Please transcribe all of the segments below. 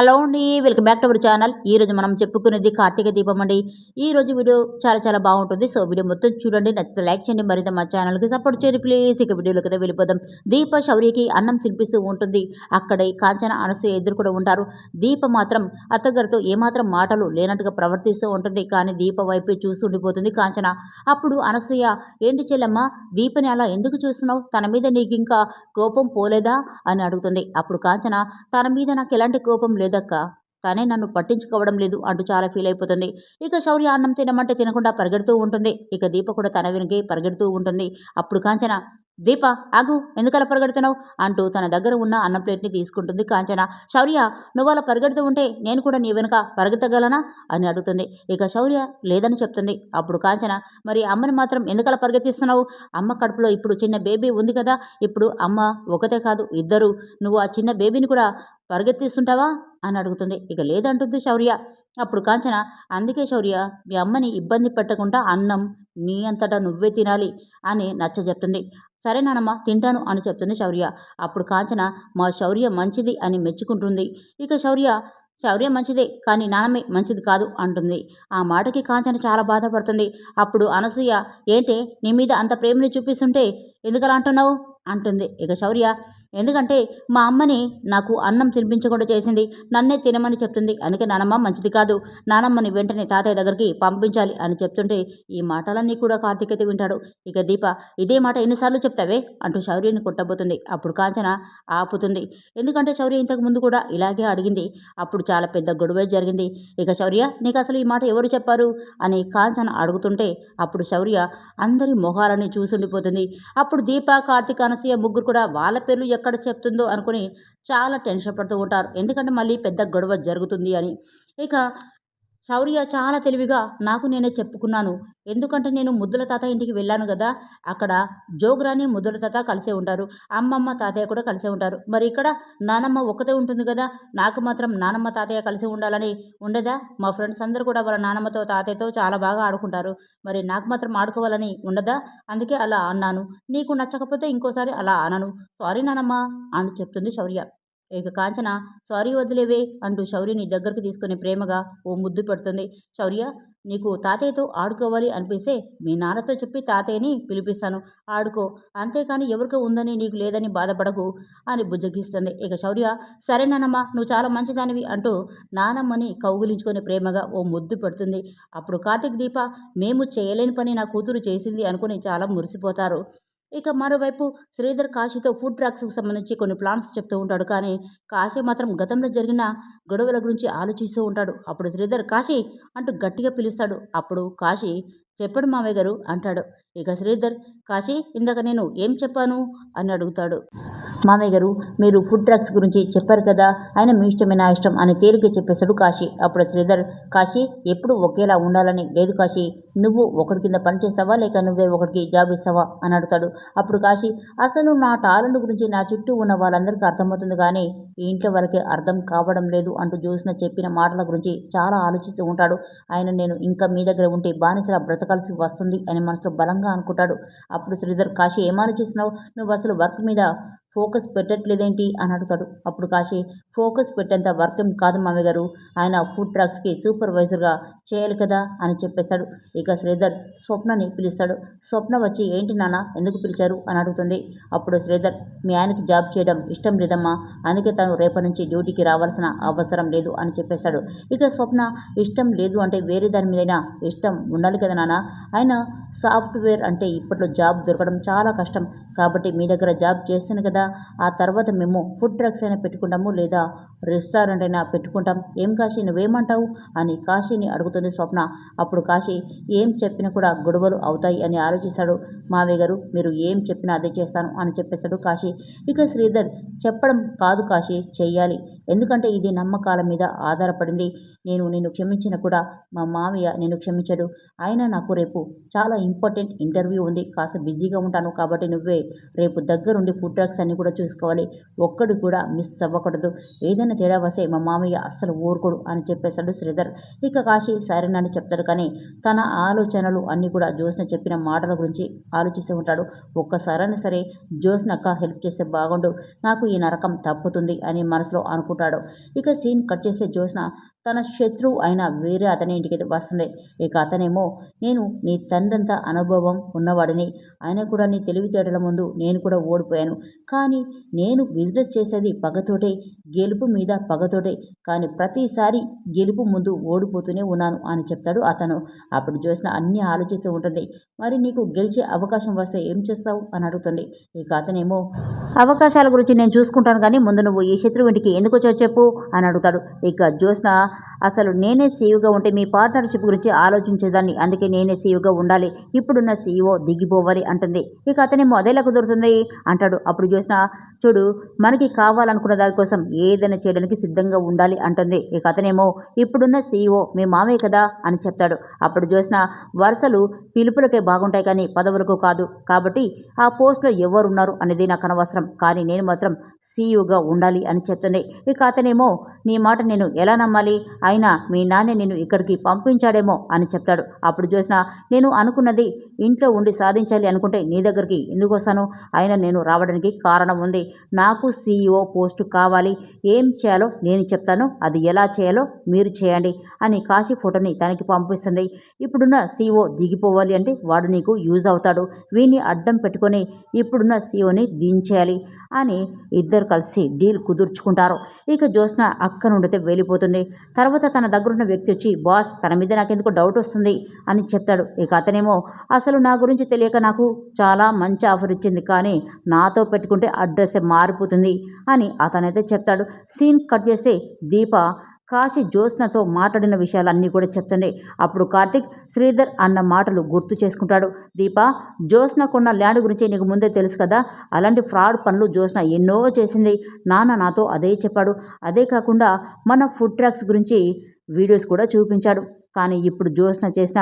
Hello అండి welcome back to our channel. ఈ రోజు మనం చెప్పుకునేది కార్తీక దీపం అండి. ఈ రోజు వీడియో చాలా చాలా బాగుంటుంది. సో వీడియో మొత్తం చూడండి నచ్చితే లైక్ చేయండి మరింత మా ఛానల్కి సపోర్ట్ చేయండి ప్లీజ్. ఇక వీడియోలోకి అయితే వెళ్ళిపోదాం. దీప శౌర్యకి అన్నం తినిపిస్తూ ఉంటుంది. అక్కడే కాంచన అనసూయ ఎదురు కూడా ఉంటారు. దీప మాత్రం అత్తగారితో ఏమాత్రం మాటలు లేనట్టుగా ప్రవర్తిస్తూ ఉంటుంది. కానీ దీప వైపే చూస్తుండిపోతుంది కాంచన. అప్పుడు అనసూయ ఏంటి చెల్లమ్మ దీపని అలా ఎందుకు చూస్తున్నావు? తన మీద నీకు ఇంకా కోపం పోలేదా? అని అడుగుతుంది. అప్పుడు కాంచన తన మీద నాకు ఎలాంటి కోపం లేదు. లేదక్క. తనే నన్ను పట్టించుకోవడం లేదు. అంటూ చాలా ఫీల్ అయిపోతుంది. ఇక శౌర్య అన్నం తినమంటే తినకుండా పరిగెడుతూ ఉంటుంది. ఇక దీప కూడా తన వెనకే పరిగెడుతూ ఉంటుంది. అప్పుడు కాంచన దీప ఆగు ఎందుకలా పరిగెడుతున్నావు? అంటూ తన దగ్గర ఉన్న అన్నం ప్లేట్ని తీసుకుంటుంది కాంచన. శౌర్య నువ్వు అలా పరిగెడుతూ ఉంటే నేను కూడా నీ వెనుక పరిగెత్తగలనా? అని అడుగుతుంది. ఇక శౌర్య లేదని చెప్తుంది. అప్పుడు కాంచన మరి అమ్మని మాత్రం ఎందుకలా పరిగెత్తిస్తున్నావు? అమ్మ కడుపులో ఇప్పుడు చిన్న బేబీ ఉంది కదా ఇప్పుడు అమ్మ ఒకతే కాదు ఇద్దరు. నువ్వు ఆ చిన్న బేబీని కూడా పరిగెత్తిస్తుంటావా? అని అడుగుతుంది. ఇక లేదంటుంది శౌర్య. అప్పుడు కాంచన అందుకే శౌర్య మీ అమ్మని ఇబ్బంది పెట్టకుండా అన్నం నీ అంతటా నువ్వే తినాలి అని నచ్చ చెప్తుంది సరే నానమ్మ తింటాను అని చెప్తుంది శౌర్య. అప్పుడు కాంచన మా శౌర్య మంచిది అని మెచ్చుకుంటుంది. ఇక శౌర్య శౌర్య మంచిదే కానీ నానమ్మే మంచిది కాదు అంటుంది. ఆ మాటకి కాంచన చాలా బాధపడుతుంది. అప్పుడు అనసూయ ఏంటే నీ మీద అంత ప్రేమని చూపిస్తుంటే ఎందుకలా అంటున్నావు? అంటుంది. ఇక శౌర్య ఎందుకంటే మా అమ్మని నాకు అన్నం తినిపించకుండా చేసింది. నన్నే తినమని చెప్తుంది. అందుకే నానమ్మ మంచిది కాదు. నానమ్మని వెంటనే తాతయ్య దగ్గరికి పంపించాలి అని చెప్తుంటే ఈ మాటలన్నీ కూడా కార్తీక్ అయితే వింటాడు. ఇక దీప ఇదే మాట ఎన్నిసార్లు చెప్తావే? అంటూ శౌర్యని కొట్టబోతుంది. అప్పుడు కాంచన ఆపుతుంది. ఎందుకంటే శౌర్య ఇంతకు ముందు కూడా ఇలాగే అడిగింది. అప్పుడు చాలా పెద్ద గొడవ జరిగింది. ఇక శౌర్య నీకు అసలు ఈ మాట ఎవరు చెప్పారు? అని కాంచన అడుగుతుంటే అప్పుడు శౌర్య అందరి మొహాలని చూసుండిపోతుంది. అప్పుడు దీప కార్తీక్ అనసూయ ముగ్గురు కూడా వాళ్ళ పేర్లు ఎక్కడ చెప్తుందో అనుకుని చాలా టెన్షన్ పడుతూ ఉంటారు. ఎందుకంటే మళ్ళీ పెద్ద గొడవ జరుగుతుంది అని. ఇక శౌర్య చాలా తెలివిగా నాకు నేనే చెప్పుకున్నాను. ఎందుకంటే నేను ముద్దుల తాత ఇంటికి వెళ్ళాను కదా అక్కడ జోగ్రాని ముద్దుల తాత కలిసే ఉంటారు. అమ్మమ్మ తాతయ్య కూడా కలిసే ఉంటారు. మరి ఇక్కడ నానమ్మ ఒక్కతే ఉంటుంది కదా నాకు మాత్రం నానమ్మ తాతయ్య కలిసి ఉండాలని ఉండదా? మా ఫ్రెండ్స్ అందరూ కూడా వాళ్ళ నానమ్మతో తాతయ్యతో చాలా బాగా ఆడుకుంటారు. మరి నాకు మాత్రం ఆడుకోవాలని ఉండదా? అందుకే అలా అన్నాను. నీకు నచ్చకపోతే ఇంకోసారి అలా అనను. సారీ నానమ్మ అని చెప్తుంది శౌర్య. ఇక కాంచన సారీ వదిలేవే అంటూ శౌర్యని దగ్గరకు తీసుకుని ప్రేమగా ఓ ముద్దు పెడుతుంది. శౌర్య నీకు తాతయ్యతో ఆడుకోవాలి అనిపిస్తే మీ నాన్నతో చెప్పి తాతయ్యని పిలిపిస్తాను. ఆడుకో. అంతేకాని ఎవరికి ఉందని నీకు లేదని బాధపడకు అని బుజ్జగిస్తుంది. ఇక శౌర్య సరే నానమ్మ నువ్వు చాలా మంచిదానివి అంటూ నానమ్మని కౌగులించుకొని ప్రేమగా ఓ ముద్దు పెడుతుంది. అప్పుడు కార్తిక్ దీప మేము చేయలేని పని నా కూతురు చేసింది అనుకుని చాలా మురిసిపోతారు. ఇక మరోవైపు శ్రీధర్ కాశీతో ఫుడ్ ట్రాక్స్కి సంబంధించి కొన్ని ప్లాన్స్ చెప్తూ ఉంటాడు. కానీ కాశీ మాత్రం గతంలో జరిగిన గొడవల గురించి ఆలోచిస్తూ ఉంటాడు. అప్పుడు శ్రీధర్ కాశీ అంటూ గట్టిగా పిలుస్తాడు. అప్పుడు కాశీ చెప్పడు మావయ్య గారు అంటాడు. ఇక శ్రీధర్ కాశీ ఇందాక నేను ఏం చెప్పాను? అని అడుగుతాడు. మామయ్య గారు మీరు ఫుడ్ ట్రక్స్ గురించి చెప్పారు కదా ఆయన మీ ఇష్టమే నా ఇష్టం అని తేలిక చెప్పేశాడు కాశీ. అప్పుడు శ్రీధర్ కాశీ ఎప్పుడు ఒకేలా ఉండాలని? లేదు కాశీ నువ్వు ఒకటి కింద పని చేస్తావా లేక నువ్వే ఒకటికి జాబ్ ఇస్తావా? అని అడుగుతాడు. అప్పుడు కాశీ అసలు నా టాలెంట్ గురించి నా చుట్టూ ఉన్న వాళ్ళందరికీ అర్థమవుతుంది కానీ ఈ ఇంట్లో వాళ్ళకి అర్థం కావడం లేదు అంటూ చూసిన చెప్పిన మాటల గురించి చాలా ఆలోచిస్తూ ఉంటాడు. ఆయన నేను ఇంకా మీ దగ్గర ఉంటే బానిసలా బ్రతకాల్సి వస్తుంది అని మనసులో బలంగా అనుకుంటాడు. అప్పుడు శ్రీధర్ కాశీ ఏమాలోచిస్తున్నావు నువ్వు అసలు వర్క్ మీద ఫోకస్ పెట్టట్లేదేంటి? అని అడుగుతాడు. అప్పుడు కాశీ ఫోకస్ పెట్టేంత వర్క్ ఏం కాదు మామయ్య గారు. ఆయన ఫుడ్ ట్రక్స్కి సూపర్వైజర్గా చేయాలి కదా అని చెప్పేస్తాడు. ఇక శ్రీధర్ స్వప్నని పిలుస్తాడు. స్వప్న వచ్చి ఏంటి నాన్న? ఎందుకు పిలిచారు అని అడుగుతుంది. అప్పుడు శ్రీధర్ మీ ఆయనకి జాబ్ చేయడం ఇష్టం లేదమ్మా. అందుకే తను రేపటి నుంచి డ్యూటీకి రావాల్సిన అవసరం లేదు అని చెప్పేస్తాడు. ఇక స్వప్న ఇష్టం లేదు అంటే వేరే దాని మీదైనా ఇష్టం ఉండాలి కదా నాన్న ఆయన సాఫ్ట్వేర్ అంటే ఇప్పట్లో జాబ్ దొరకడం చాలా కష్టం. కాబట్టి మీ దగ్గర జాబ్ చేస్తాను కదా ఆ తర్వాత మేము ఫుడ్ ట్రక్స్ అయినా పెట్టుకుంటాము లేదా రెస్టారెంట్ అయినా పెట్టుకుంటాం. ఏం కాశీ నువ్వేమంటావు? అని కాశీని అడుగుతుంది స్వప్న. అప్పుడు కాశీ ఏం చెప్పినా కూడా గొడవలు అవుతాయి అని ఆలోచిస్తాడు మావయ్య గారు. మీరు ఏం చెప్పినా అదే చేస్తాను అని చెప్పేస్తాడు కాశీ. ఇక శ్రీధర్ చెప్పడం కాదు కాశీ చెయ్యాలి. ఎందుకంటే ఇది నమ్మకాల మీద ఆధారపడింది. నేను నిన్ను క్షమించిన కూడా మా మావయ్య నేను క్షమించడు. ఆయన నాకు రేపు చాలా ఇంపార్టెంట్ ఇంటర్వ్యూ ఉంది. కాస్త బిజీగా ఉంటాను కాబట్టి నువ్వే రేపు దగ్గరుండి ఫుడ్ ట్రాక్స్ అన్నీ కూడా చూసుకోవాలి. ఒక్కడు కూడా మిస్ అవ్వకూడదు. ఏదైనా తేడా వస్తే మా మామయ్య అస్సలు ఊరుకోడు అని చెప్పేశాడు శ్రీధర్. ఇక కాశీ సరేనని చెప్తాడు కానీ తన ఆలోచనలు అన్నీ కూడా జ్యోత్స్న చెప్పిన మాటల గురించి ఆలోచిస్తూ ఉంటాడు. ఒక్కసారైనా సరే జ్యోత్స్నక్క హెల్ప్ చేస్తే బాగుండు. నాకు ఈ నరకం తప్పుతుంది అని మనసులో అనుకుంటాడు. ఇక సీన్ కట్ చేస్తే జ్యోత్స్న తన శత్రువు అయిన వేరే అతని ఇంటికి వస్తుంది. ఇక అతనేమో నేను నీ తండ్రంత అనుభవం ఉన్నవాడిని. ఆయన కూడా నీ తెలివితేటల ముందు నేను కూడా ఓడిపోయాను. కానీ నేను బిజినెస్ చేసేది పగతోటే గెలుపు మీద పగతోటే. కానీ ప్రతిసారి గెలుపు ముందు ఓడిపోతూనే ఉన్నాను అని చెప్తాడు అతను. అప్పుడు చూసిన అన్నీ ఆలోచిస్తూ ఉంటుంది. మరి నీకు గెలిచే అవకాశం వస్తే ఏం చేస్తావు? అని అడుగుతుంది. ఇక అతనేమో అవకాశాల గురించి నేను చూసుకుంటాను కానీ ముందు నువ్వు ఈ శత్రువు ఇంటికి ఎందుకు వచ్చావు చెప్పు అని అడుగుతాడు. ఇక జ్యోత్స్న అసలు నేనే సీఈఓగా ఉంటే మీ పార్ట్నర్షిప్ గురించి ఆలోచించేదాన్ని. అందుకే నేనే సీఈఓగా ఉండాలి. ఇప్పుడున్న సీఈఓ దిగిపోవాలి అంటుంది. ఇక అతనేమో అదేలా కుదురుతుంది? అంటాడు. అప్పుడు చూసిన చూడు మనకి కావాలనుకున్న దానికోసం ఏదైనా చేయడానికి సిద్ధంగా ఉండాలి అంటుంది. ఇక అతనేమో ఇప్పుడున్న సీఈఓ మీ మావయ్య కదా అని చెప్తాడు. అప్పుడు చూసిన వరుసలు పిలుపులకే బాగుంటాయి కానీ పదవులకు కాదు. కాబట్టి ఆ పోస్టులో ఎవరున్నారు అనేది నాకు అనవసరం. కానీ నేను మాత్రం సీఈఓగా ఉండాలి అని చెప్తుంది. ఇక అతనేమో నీ మాట నేను ఎలా నమ్మాలి? అయినా మీ నాన్న నేను ఇక్కడికి పంపించాడేమో అని చెప్తాడు. అప్పుడు చూసిన నేను అనుకున్నది ఇంట్లో ఉండి సాధించాలి అనుకుంటే నీ దగ్గరికి ఎందుకు వస్తాను? అయినా నేను రావడానికి కారణం ఉంది. నాకు సీఈఓ పోస్టు కావాలి. ఏం చేయాలో నేను చెప్తాను. అది ఎలా చేయాలో మీరు చేయండి అని కాశీ ఫోటోని తనకి పంపిస్తుంది. ఇప్పుడున్న సీఈఓ దిగిపోవాలి అంటే వాడు నీకు యూజ్ అవుతాడు. వీని అడ్డం పెట్టుకొని ఇప్పుడున్న సీఈఓని దించేయాలి అని ఇద్దరు కలిసి డీల్ కుదుర్చుకుంటారు. ఇక జ్యోత్స్న అక్క నుండితే వెళ్ళిపోతుంది. తర్వాత తన దగ్గరున్న వ్యక్తి వచ్చి బాస్ తన మీద నాకెందుకు డౌట్ వస్తుంది అని చెప్తాడు. ఇక అతనేమో అసలు నా గురించి తెలియక నాకు చాలా మంచి ఆఫర్ ఇచ్చింది కానీ నాతో పెట్టుకుంటే అడ్రస్ మారిపోతుంది అని అతనైతే చెప్తాడు. సీన్ కట్ చేసి దీప కాశీ జ్యోత్స్నతో మాట్లాడిన విషయాలన్నీ కూడా చెప్తుంది అప్పుడు కార్తిక్ శ్రీధర్ అన్న మాటలు గుర్తు చేసుకుంటాడు. దీప జ్యోత్స్నకున్న ల్యాండ్ గురించి నీకు ముందే తెలుసు కదా? అలాంటి ఫ్రాడ్ పనులు జ్యోత్స్న ఎన్నో చేసింది. నాన్న నాతో అదే చెప్పాడు. అదే కాకుండా మన ఫుడ్ ట్రాక్స్ గురించి వీడియోస్ కూడా చూపించాడు. కానీ ఇప్పుడు జ్యోత్స్న చేసిన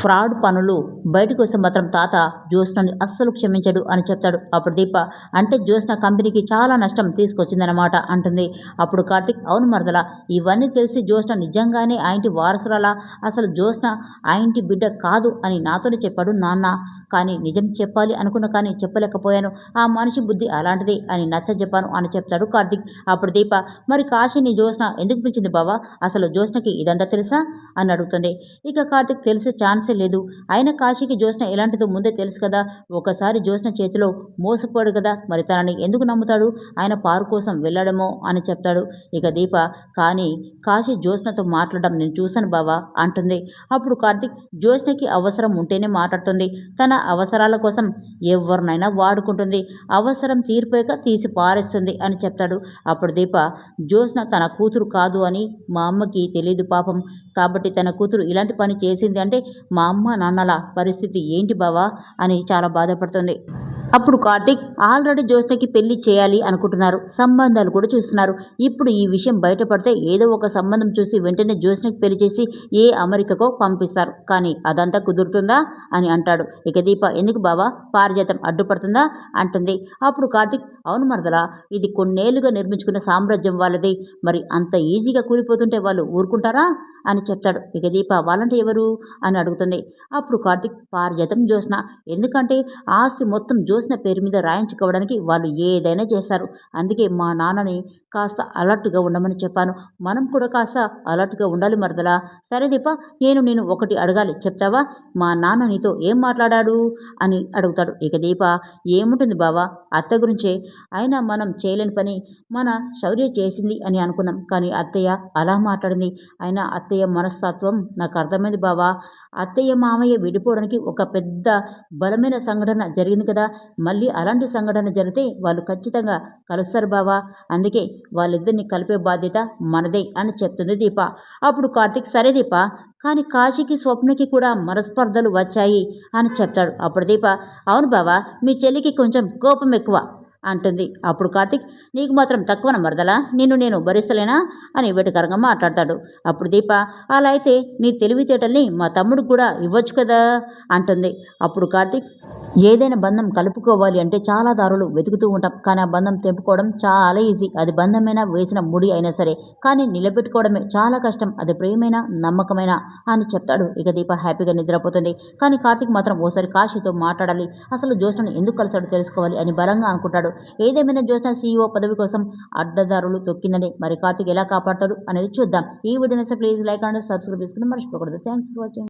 ఫ్రాడ్ పనులు బయటకు వస్తే మాత్రం తాత జ్యోత్స్నని అస్సలు క్షమించడు అని చెప్తాడు. అప్పుడు దీప అంటే జ్యోత్స్న కంపెనీకి చాలా నష్టం తీసుకొచ్చిందనమాట అంటుంది. అప్పుడు కార్తిక్ అవును మరదల ఇవన్నీ తెలిసి జ్యోత్స్న నిజంగానే ఆ ఇంటి వారసురాలా? అసలు జ్యోత్స్న ఆ ఇంటి బిడ్డ కాదు అని నాతోనే చెప్పాడు నాన్న. కానీ నిజం చెప్పాలి అనుకున్న కానీ చెప్పలేకపోయాను. ఆ మనిషి బుద్ధి అలాంటిది అని నచ్చ చెప్పాను అని చెప్తాడు కార్తిక్. అప్పుడు దీప మరి కాశీని జ్యోత్స్న ఎందుకు పిలిచింది బావా? అసలు జ్యోత్స్నకి ఇదంతా తెలుసా? అని అడుగుతుంది. ఇక కార్తిక్ తెలిసే ఛాన్స్ లేదు. అయినా కాశీకి జ్యోత్స్న ఎలాంటిదో ముందే తెలుసు కదా. ఒకసారి జ్యోత్స్న చేతిలో మోసపోడు కదా. మరి తనని ఎందుకు నమ్ముతాడు? ఆయన పారు కోసం వెళ్ళడమో అని చెప్తాడు. ఇక దీప కానీ కాశీ జ్యోత్స్నతో మాట్లాడడం నేను చూశాను బావా అంటుంది. అప్పుడు కార్తిక్ జ్యోత్స్నకి అవసరం ఉంటేనే మాట్లాడుతుంది. తన అవసరాల కోసం ఎవరినైనా వాడుకుంటుంది. అవసరం తీరిపోయాక తీసి పారేస్తుంది అని చెప్తాడు. అప్పుడు దీప జ్యోత్స్న తన కూతురు కాదు అని మా అమ్మకి తెలియదు పాపం. కాబట్టి తన కూతురు ఇలాంటి పని చేసింది అంటే మా అమ్మ నాన్నల పరిస్థితి ఏంటి బావా? అని చాలా బాధపడుతుంది. అప్పుడు కార్తిక్ ఆల్రెడీ జ్యోత్స్నకి పెళ్ళి చేయాలి అనుకుంటున్నారు. సంబంధాలు కూడా చూస్తున్నారు. ఇప్పుడు ఈ విషయం బయటపడితే ఏదో ఒక సంబంధం చూసి వెంటనే జ్యోత్స్నకి పెళ్ళి చేసి ఏ అమెరికకో పంపిస్తారు. కానీ అదంతా కుదురుతుందా? అని అంటాడు. ఇక దీప ఎందుకు బావా? పారిజాతం అడ్డుపడుతుందా? అంటుంది. అప్పుడు కార్తిక్ అవును మరదలా ఇది కొన్నేళ్ళుగా నిర్మించుకున్న సామ్రాజ్యం వాళ్ళది. మరి అంత ఈజీగా కూలిపోతుంటే వాళ్ళు ఊరుకుంటారా? అని చెప్తాడు. ఇక దీప వాళ్ళంటే ఎవరు? అని అడుగుతుంది. అప్పుడు కార్తిక్ పారిజాతం జ్యోత్స్న. ఎందుకంటే ఆస్తి మొత్తం జ్యోత్స్న పేరు మీద రాయించుకోవడానికి వాళ్ళు ఏదైనా చేస్తారు అందుకే మా నాన్నని కాస్త అలర్ట్గా ఉండమని చెప్పాను. మనం కూడా కాస్త అలర్ట్గా ఉండాలి మరదలా. సరే దీప నేను నేను ఒకటి అడగాలి. చెప్తావా? మా నాన్న నీతో ఏం మాట్లాడాడు? అని అడుగుతాడు. ఇక దీప ఏముంటుంది బావా? అత్త గురించే. అయినా మనం చేయలేని పని. మన శౌర్య చేసింది అని అనుకున్నాం. కానీ అత్తయ్య అలా మాట్లాడింది. అయినా అత్తయ్య మనస్తత్వం నాకు అర్థమైంది బావా. అత్తయ్య మామయ్య విడిపోవడానికి ఒక పెద్ద బలమైన సంఘటన జరిగింది కదా. మళ్ళీ అలాంటి సంఘటన జరిగితే వాళ్ళు ఖచ్చితంగా కలుస్తారు బావా. అందుకే వాళ్ళిద్దరిని కలిపే బాధ్యత మనదే అని చెప్తుంది దీప. అప్పుడు కార్తిక్ సరే దీప కానీ కాశీకి స్వప్నకి కూడా మనస్పర్ధలు వచ్చాయి అని చెప్తాడు అప్పుడు దీప. అవును బావా మీ చెల్లికి కొంచెం కోపం ఎక్కువ. అంటుంది. అప్పుడు కార్తిక్ నీకు మాత్రం తక్కువన మరదలా నిన్ను నేను భరిస్తలేనా? అని వెటకరంగా మాట్లాడతాడు. అప్పుడు దీప అలా అయితే నీ తెలివితేటల్ని మా తమ్ముడికి కూడా ఇవ్వచ్చు కదా? అంటుంది. అప్పుడు కార్తిక్ ఏదైనా బంధం కలుపుకోవాలి అంటే చాలా దారులు వెతుకుతూ ఉంటాం. కానీ ఆ బంధం తెంపుకోవడం చాలా ఈజీ. అది బంధమైనా వేసిన ముడి అయినా సరే. కానీ నిలబెట్టుకోవడమే చాలా కష్టం. అది ప్రేమైనా నమ్మకమైనా అని చెప్తాడు. ఇక దీప హ్యాపీగా నిద్రపోతుంది. కానీ కార్తీక్ మాత్రం ఓసారి కాశీతో మాట్లాడాలి. అసలు జ్యోష్ణను ఎందుకు కలిసాడో తెలుసుకోవాలి అని బలంగా అనుకుంటాడు. ఏదేమైనా జ్యోత్స్న సీఈఓ పదవి కోసం అడ్డదారులు తొక్కిందని మరి కార్తీక్ ఎలా కాపాడతాడు అనేది చూద్దాం. ఈ వీడియోని ప్లీజ్ లైక్ అండ్ సబ్స్క్రైబ్ చేసుకుని మర్చిపోకూడదు. Thanks for watching